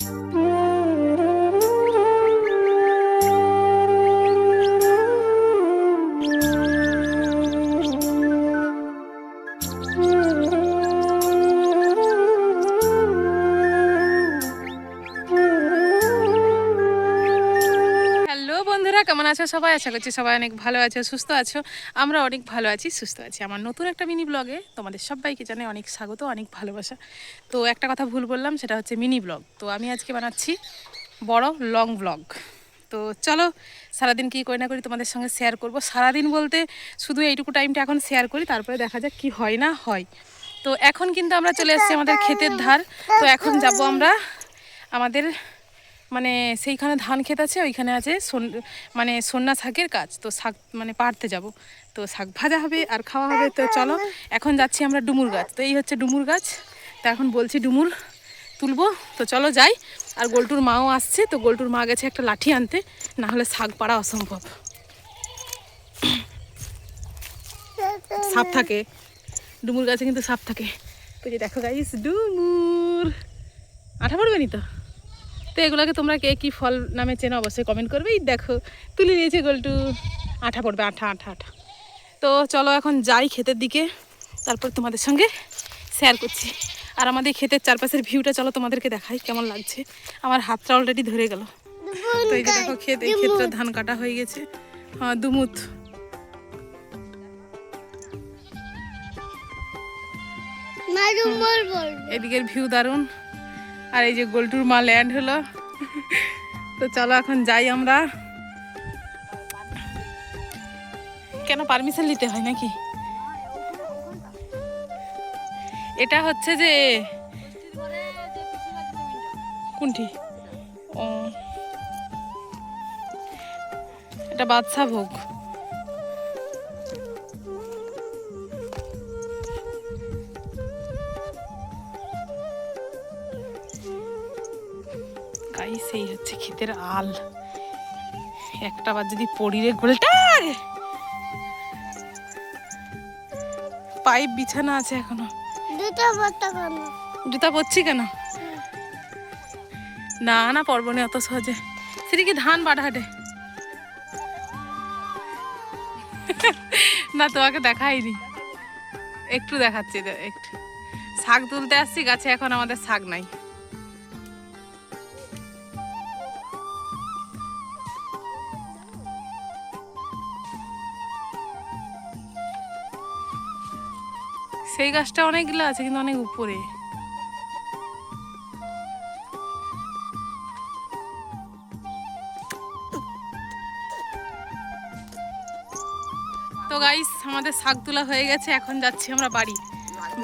Mm-hmm. বন্ধুরা, কেমন আছো? সবাই আশা করছি সবাই অনেক ভালো আছো, সুস্থ আছো। আমরা অনেক ভালো আছি, সুস্থ আছি। আমার নতুন একটা মিনি ব্লগে তোমাদের সবাইকে জানে অনেক স্বাগত, অনেক ভালোবাসা। তো একটা কথা ভুল বললাম, সেটা হচ্ছে মিনি ব্লগ। তো আমি আজকে বানাচ্ছি বড় লং ব্লগ। তো চলো, সারাদিন কী করি না করি তোমাদের সঙ্গে শেয়ার করব। সারাদিন বলতে শুধু এইটুকু টাইমটা এখন শেয়ার করি, তারপরে দেখা যাক কি হয় না হয়। তো এখন কিন্তু আমরা চলে এসেছি আমাদের ক্ষেতের ধার। তো এখন যাব আমরা আমাদের মানে সেইখানে ধান ক্ষেত আছে, ওইখানে আছে মানে সন্না শাকের কাজ তো শাক মানে পাড়তে যাব। তো শাক ভাজা হবে আর খাওয়া হবে। তো চলো, এখন যাচ্ছি আমরা ডুমুর গাছ। তো এই হচ্ছে ডুমুর গাছ। তো এখন বলছি ডুমুর তুলবো। তো চলো যাই। আর গোলটুর মাও আসছে। তো গোলটুর মা গেছে একটা লাঠি আনতে। না হলে শাক পাড়া অসম্ভব। সাপ থাকে। ডুমুর গাছে কিন্তু সাপ থাকে। তো যে দেখো গাইস ডুমুর। আঠা পড়বে নি তো? তো এগুলোকে তোমরা কে কী ফল নামে চেনো অবশ্যই কমেন্ট করবে। এই দেখো তুলে নিয়েছে গোলটু। আঠা পড়বে আঠা আঠা আঠা। তো চলো এখন যাই ক্ষেতের দিকে। তারপর তোমাদের সঙ্গে শেয়ার করছি। আর আমাদের ক্ষেতের চারপাশের ভিউটা চলো তোমাদেরকে দেখাই কেমন লাগছে। আমার হাতটা অলরেডি ধরে গেল। তো এই যে দেখো ক্ষেত এই ক্ষেতটা ধান কাটা হয়ে গেছে। হ্যাঁ দুমুত এদিকের ভিউ দারুণ। আর এই যে গোলটুর মা ল্যান্ড হলো। তো চলো এখন যাই আমরা। কেন পারমিশন নিতে হয় নাকি? এটা হচ্ছে যে কোনটি? ও। এটা বাদশা ভোগ। গাই সেই হচ্ছে ক্ষেতের আল। একটা বার যদি পড়িরে গোলটা। পাইপ বিছানা আছে এখনও। দুটো বাচ্চা কেন? জুতা পরছি কেন? না না পরবো না অত সহজে। সেটা কি ধান বাড়াহাটে না তোমাকে দেখাইনি। একটু দেখাচ্ছি একটু। শাক তুলতে আসছি গাছে এখন আমাদের শাক নাই। সেই গাছটা অনেকগুলো আছে কিন্তু অনেক উপরে। তো গাইস আমাদের শাক তোলা হয়ে গেছে এখন যাচ্ছি আমরা বাড়ি।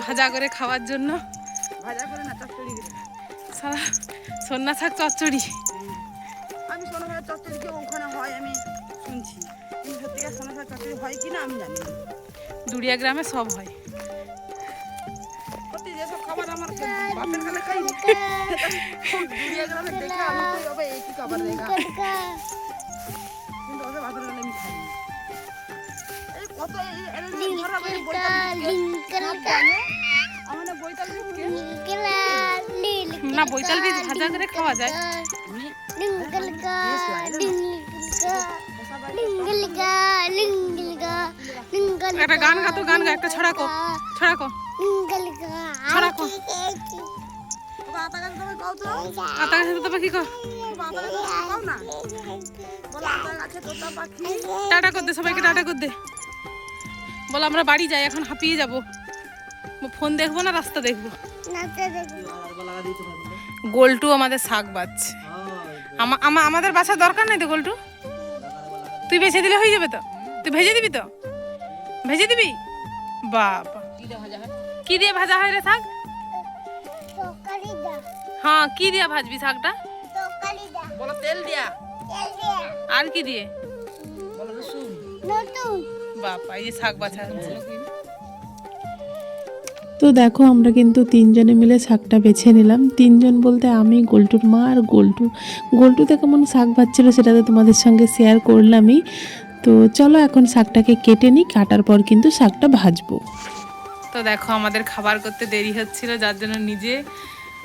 ভাজা করে খাওয়ার জন্য। ভাজা করে না চচ্চড়ি সারা সন্না শাক চচ্চড়ি। আমি সোনাঝার চচ্চড়ি কি ওখানে হয় আমি শুনছি। কিন্তু সত্যিকার সোনাঝার চচ্চড়ি হয় কি না আমি জানি গ্রামে সব হয়। যেসব খাবার আমার বাপের কালে খাই দুরিয়া গ্রামে দেখে আমার তো বাবা এই খাবার দেখা। কিন্তু ওদের বাপের কালে আমি খাই কত এই এই এই ধরা বই বইতাল আমাদের বইতাল কে না বৈতাল বীজ ভাজা করে খাওয়া যায়। একটা গান গা তো গান গা একটা ছড়া কো টাটা কর সবাইকে টাটা কর দে। বল, আমরা বাড়ি যাই, এখন হাঁপিয়ে যাব। ফোন দেখব না, রাস্তা দেখব? গোলটু আমাদের শাক আমা- আমাদের বাসার দরকার নেই তো, গোলটু? তুই বেছে দিলে হয়ে যাবে তো? তুই ভেজে দিবি তো? ভেজে দিবি? বাবা। কি দিয়ে ভাজা হয় রে শাক? হ্যাঁ কি দিয়ে ভাজবি শাকটা? বলো তেল দিয়া? আর কি দিয়ে? বলো রসুন। বাবা এই শাক বাছা তো দেখো আমরা কিন্তু তিনজনে মিলে শাকটা বেছে নিলাম। তিনজন বলতে আমি গোল্টুর মা আর গোল্টু। গোল্টুতে কেমন শাক ভাজছিল সেটা তো তোমাদের সঙ্গে শেয়ার করলামই। তো চলো এখন শাকটাকে কেটে নিই কাটার পর কিন্তু শাকটা ভাজবো। তো দেখো আমাদের খাবার করতে দেরি হচ্ছিল, যার জন্য নিজে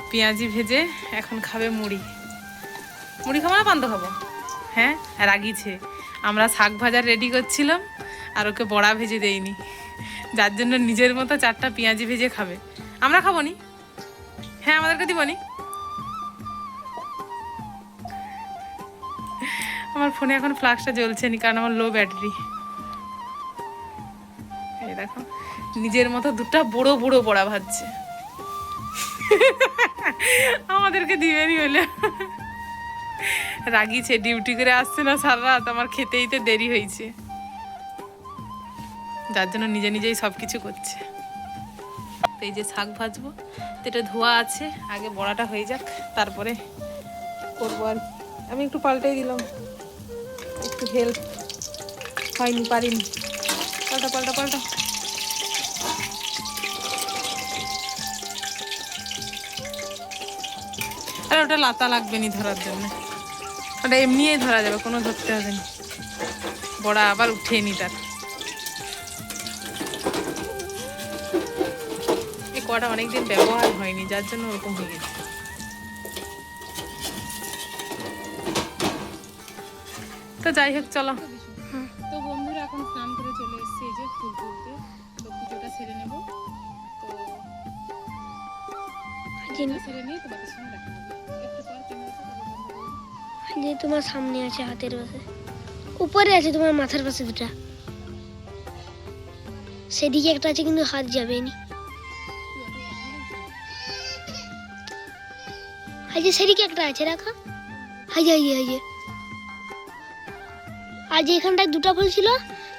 পেঁয়াজি ভেজে এখন খাবে মুড়ি। মুড়ি খাব না পান্তা খাব? হ্যাঁ? রাগিছে। আমরা শাক ভাজা রেডি করছিলাম, আর ওকে বড়া ভেজে দেইনি। যার জন্য নিজের মতো চারটা পেঁয়াজি ভেজে খাবে। আমরা খাব নি? হ্যাঁ আমাদেরকে দিবনি আমার ফোনে এখন ফ্লাক্সটা জ্বলছে নি, কারণ আমার লো ব্যাটারি এই দেখো। নিজের মতো দুটা বড় বড় বড়া ভাজছে। আমাদেরকে দিবেনি হলে রাগিছে ডিউটি করে আসছে না সারা রাত, আমার খেতেই তো দেরি হয়েছে। যার জন্য নিজে নিজেই সব কিছু করছে এই যে শাক ভাজবো এটা ধোয়া আছে, আগে বড়াটা হয়ে যাক, তারপরে করব আর আমি একটু পাল্টাই দিলাম। একটু হেল্প হয়নি, পারিনি। পাল্টা পাল্টা পাল্টা। আরে ওটা লাতা লাগবে নি ধরার জন্য। ওটা এমনিই ধরা যাবে কোনো ধরতে হবে না। বড়া আবার উঠিয়ে নি তার। এই কটা অনেকদিন ব্যবহার হয়নি যার জন্য ওরকম হয়ে গেছে। তো যাই হোক চলো। তো বন্ধুরা এখন স্নান করে চলে এসেছি এই যে ফুল তুলতে। তো পুজোটা সেরে নেব। তো সেরে নিয়ে তোমাদের সঙ্গে দেখা যে তোমার সামনে আছে হাতের পাশে। উপরে আছে তোমার মাথার পাশে দুটা। সেদিকে একটা আছে কিন্তু হাত যাবে নি সেদিকে একটা আছে, রাখা। হাজে হাজে হাজে আর যে। এখানটায় দুটা ফুল ছিল,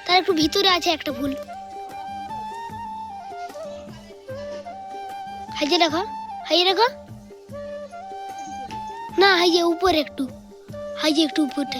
তার একটু ভিতরে আছে একটা ফুল। হাজে রাখো। হাজে রাখো। না হাজে উপরে একটু। হাজে একটু উপরে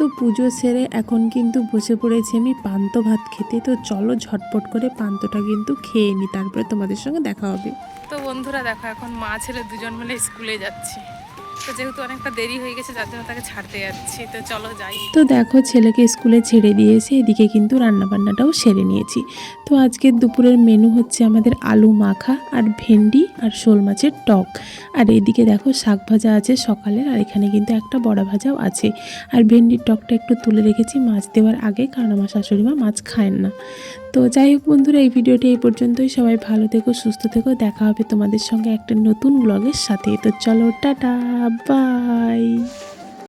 তো পুজো সেরে এখন কিন্তু বসে পড়েছি আমি পান্ত ভাত খেতে। তো চলো ঝটপট করে পান্তটা কিন্তু খেয়ে নি, তারপরে তোমাদের সঙ্গে দেখা হবে। তো বন্ধুরা দেখো, এখন মা ছেলে দুজন মিলে স্কুলে যাচ্ছি। তো যেহেতু অনেকটা দেরি হয়ে গেছে, যার জন্য তাকে ছাড়তে যাচ্ছি। তো চলো যাই। তো দেখো, ছেলেকে স্কুলে ছেড়ে দিয়েছে, এদিকে কিন্তু রান্নাবান্নাটাও সেরে নিয়েছি। তো আজকের দুপুরের মেনু হচ্ছে আমাদের আলু মাখা আর ভেন্ডি আর শোল মাছের টক। আর এদিকে দেখো, শাক ভাজা আছে সকালের, আর এখানে কিন্তু একটা বড়া ভাজাও আছে। আর ভেন্ডির টকটা একটু তুলে রেখেছি মাছ দেওয়ার আগে, কারণ আমার শাশুড়ি মা মাছ খায় না। তো যাই হোক বন্ধুরা, এই ভিডিওটি এই পর্যন্তই। সবাই ভালো থেকো, সুস্থ থেকো। দেখা হবে তোমাদের সঙ্গে একটা নতুন ব্লগের সাথে। তো চলো, টাটা বাই